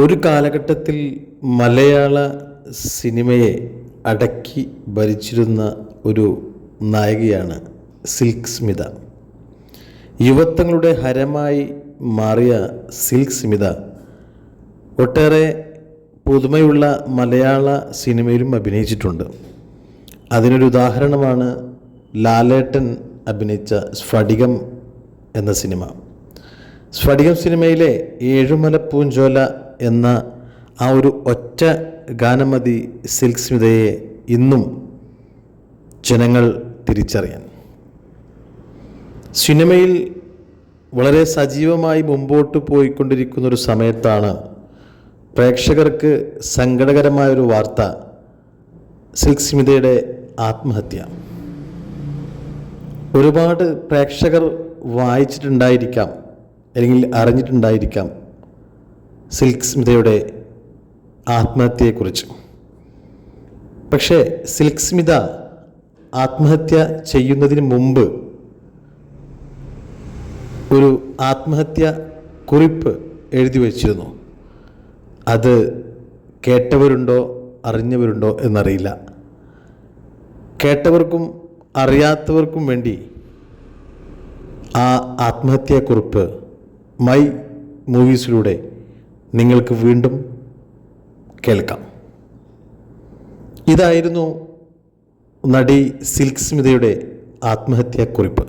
ഒരു കാലഘട്ടത്തിൽ മലയാള സിനിമയെ അടക്കി ഭരിച്ചിരുന്ന ഒരു നായികയാണ് സിൽക്ക് സ്മിത. യുവത്വങ്ങളുടെ ഹരമായി മാറിയ സിൽക്ക് സ്മിത ഒട്ടേറെ പുതുമയുള്ള മലയാള സിനിമയിലും അഭിനയിച്ചിട്ടുണ്ട്. അതിനൊരു ഉദാഹരണമാണ് ലാലേട്ടൻ അഭിനയിച്ച സ്ഫടികം എന്ന സിനിമ. സ്ഫടികം സിനിമയിലെ ഏഴുമല പൂഞ്ചോല എന്ന ആ ഒരു ഒറ്റ ഗാനമതി സിൽക്ക് സ്മിതയെ ഇന്നും ജനങ്ങൾ തിരിച്ചറിയാൻ. സിനിമയിൽ വളരെ സജീവമായി മുമ്പോട്ട് പോയിക്കൊണ്ടിരിക്കുന്ന ഒരു സമയത്താണ് പ്രേക്ഷകർക്ക് സങ്കടകരമായൊരു വാർത്ത സിൽക്ക് സ്മിതയുടെ ആത്മഹത്യ. ഒരുപാട് പ്രേക്ഷകർ വായിച്ചിട്ടുണ്ടായിരിക്കാം അല്ലെങ്കിൽ അറിഞ്ഞിട്ടുണ്ടായിരിക്കാം. സിൽക്ക് സ്മിതയുടെ ആത്മഹത്യയെക്കുറിച്ച്. പക്ഷേ സിൽക്ക് സ്മിത ആത്മഹത്യ ചെയ്യുന്നതിന് മുമ്പ് ഒരു ആത്മഹത്യ കുറിപ്പ് എഴുതി വച്ചിരുന്നു. അത് കേട്ടവരുണ്ടോ അറിഞ്ഞവരുണ്ടോ എന്നറിയില്ല. കേട്ടവർക്കും അറിയാത്തവർക്കും വേണ്ടി ആ ആത്മഹത്യാക്കുറിപ്പ് മൈ മൂവീസിലൂടെ നിങ്ങൾക്ക് വീണ്ടും കേൾക്കാം. ഇതായിരുന്നു നടി സിൽക്ക് സ്മിതയുടെ ആത്മഹത്യാക്കുറിപ്പ്.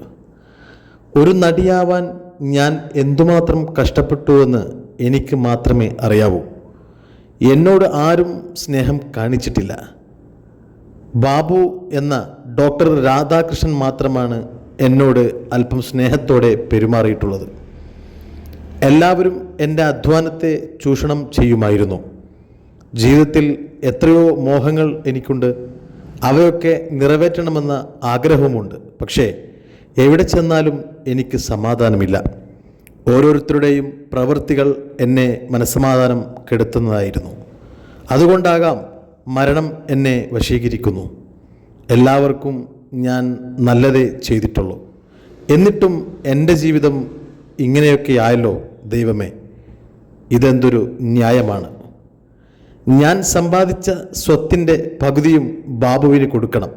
ഒരു നടിയാവാൻ ഞാൻ എന്തുമാത്രം കഷ്ടപ്പെട്ടുവെന്ന് എനിക്ക് മാത്രമേ അറിയാവൂ. എന്നോട് ആരും സ്നേഹം കാണിച്ചിട്ടില്ല. ബാബു എന്ന ഡോക്ടർ രാധാകൃഷ്ണൻ മാത്രമാണ് എന്നോട് അല്പം സ്നേഹത്തോടെ പെരുമാറിയിട്ടുള്ളത്. എല്ലാവരും എന്റെ അധ്വാനത്തെ ചൂഷണം ചെയ്യുമായിരുന്നു. ജീവിതത്തിൽ എത്രയോ മോഹങ്ങൾ എനിക്കുണ്ട്. അവയൊക്കെ നിറവേറ്റണമെന്ന ആഗ്രഹവുമുണ്ട്. പക്ഷേ എവിടെ ചെന്നാലും എനിക്ക് സമാധാനമില്ല. ഓരോരുത്തരുടെയും പ്രവൃത്തികൾ എന്നെ മനസ്സമാധാനം കെടുത്തുന്നതായിരുന്നു. അതുകൊണ്ടാകാം മരണം എന്നെ വശീകരിക്കുന്നു. എല്ലാവർക്കും ഞാൻ നല്ലതേ ചെയ്തിട്ടുള്ളൂ. എന്നിട്ടും എന്റെ ജീവിതം ഇങ്ങനെയൊക്കെ ആയല്ലോ ദൈവമേ. ഇതെന്തൊരു ന്യായമാണ്. ഞാൻ സമ്പാദിച്ച സ്വത്തിന്റെ പകുതിയും ബാബുവിന് കൊടുക്കണം.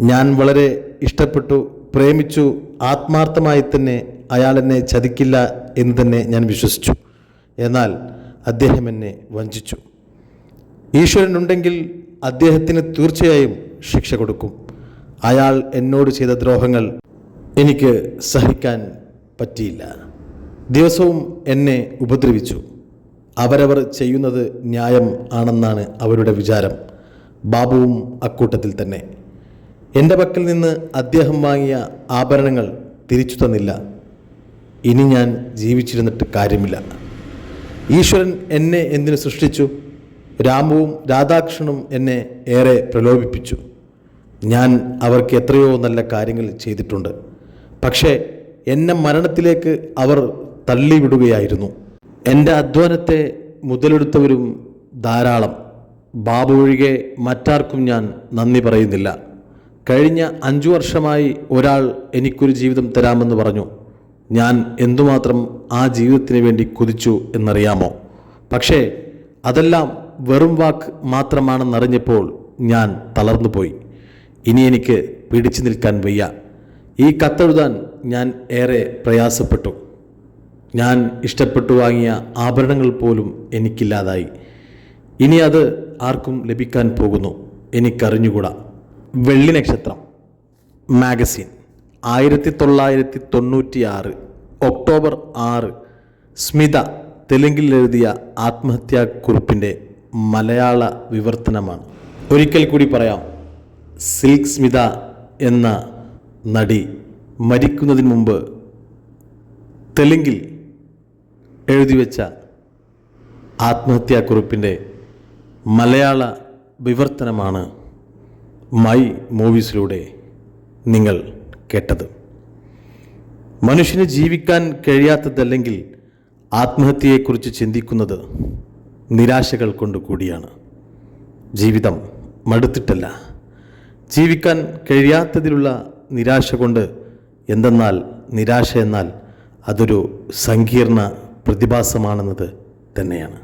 ഞാൻ വളരെ ഇഷ്ടപ്പെട്ടു പ്രേമിച്ചു ആത്മാർത്ഥമായി തന്നെ അയാൾ എന്നെ ചതിക്കില്ല എന്ന് തന്നെ ഞാൻ വിശ്വസിച്ചു. എന്നാൽ അദ്ദേഹം എന്നെ വഞ്ചിച്ചു. ഈശ്വരനുണ്ടെങ്കിൽ അദ്ദേഹത്തിന് തീർച്ചയായും ശിക്ഷ കൊടുക്കും. അയാൾ എന്നോട് ചെയ്ത ദ്രോഹങ്ങൾ എനിക്ക് സഹിക്കാൻ പറ്റിയില്ല. ദിവസവും എന്നെ ഉപദ്രവിച്ചു. അവരവർ ചെയ്യുന്നത് ന്യായം ആണെന്നാണ് അവരുടെ വിചാരം. ബാബുവും അക്കൂട്ടത്തിൽ തന്നെ. എന്റെ പക്കൽ നിന്ന് അദ്ദേഹം വാങ്ങിയ ആഭരണങ്ങൾ തിരിച്ചു തന്നില്ല. ഇനി ഞാൻ ജീവിച്ചിരുന്നിട്ട് കാര്യമില്ല. ഈശ്വരൻ എന്നെ എന്തിനു സൃഷ്ടിച്ചു? രാമുവും രാധാകൃഷ്ണനും എന്നെ ഏറെ പ്രലോഭിപ്പിച്ചു. ഞാൻ അവർക്ക് എത്രയോ നല്ല കാര്യങ്ങൾ ചെയ്തിട്ടുണ്ട്. പക്ഷേ എന്നെ മരണത്തിലേക്ക് അവർ തള്ളിവിടുകയായിരുന്നു. എന്റെ അധ്വാനത്തെ മുതലെടുത്തവരും ധാരാളം. ബാബു ഒഴികെ മറ്റാർക്കും ഞാൻ നന്ദി പറയുന്നില്ല. കഴിഞ്ഞ അഞ്ചു വർഷമായി ഒരാൾ എനിക്കൊരു ജീവിതം തരാമെന്ന് പറഞ്ഞു. ഞാൻ എന്തുമാത്രം ആ ജീവിതത്തിന് വേണ്ടി കൊതിച്ചു എന്നറിയാമോ? പക്ഷേ അതെല്ലാം വെറും വാക്ക് മാത്രമാണെന്നറിഞ്ഞപ്പോൾ ഞാൻ തളർന്നുപോയി. ഇനി എനിക്ക് പിടിച്ചു നിൽക്കാൻ വയ്യ. ഈ കത്തെഴുതാൻ ഞാൻ ഏറെ പ്രയാസപ്പെട്ടു. ഞാൻ ഇഷ്ടപ്പെട്ടു വാങ്ങിയ ആഭരണങ്ങൾ പോലും എനിക്കില്ലാതായി. ഇനി അത് ആർക്കും ലഭിക്കാൻ പോകുന്നു എനിക്കറിഞ്ഞുകൂടാ. വെള്ളി നക്ഷത്രം മാഗസിൻ ആയിരത്തി തൊള്ളായിരത്തി തൊണ്ണൂറ്റി ആറ് ഒക്ടോബർ ആറ് സ്മിത തെലുങ്കിൽ എഴുതിയ ആത്മഹത്യാ ആത്മഹത്യാക്കുറിപ്പിന്റെ മലയാള വിവർത്തനമാണ്. ഒരിക്കൽ കൂടി പറയാം സിൽക്ക് സ്മിത എന്ന നടി മരിക്കുന്നതിന് മുമ്പ് തെലുങ്കിൽ എഴുതിവെച്ച ആത്മഹത്യാക്കുറിപ്പിന്റെ മലയാള വിവർത്തനമാണ് മൈ മൂവീസിലൂടെ നിങ്ങൾ കേട്ടത്. മനുഷ്യന് ജീവിക്കാൻ കഴിയാത്തതല്ലെങ്കിൽ ആത്മഹത്യയെക്കുറിച്ച് ചിന്തിക്കുന്നത് നിരാശകൾ കൊണ്ട് കൂടിയാണ്. ജീവിതം മടുത്തിട്ടല്ല. ജീവിക്കാൻ കഴിയാത്തതിലുള്ള നിരാശ കൊണ്ട് എന്തെന്നാൽ നിരാശ എന്നാൽ അതൊരു സങ്കീർണ പ്രതിഭാസമാണെന്നത് തന്നെയാണ്.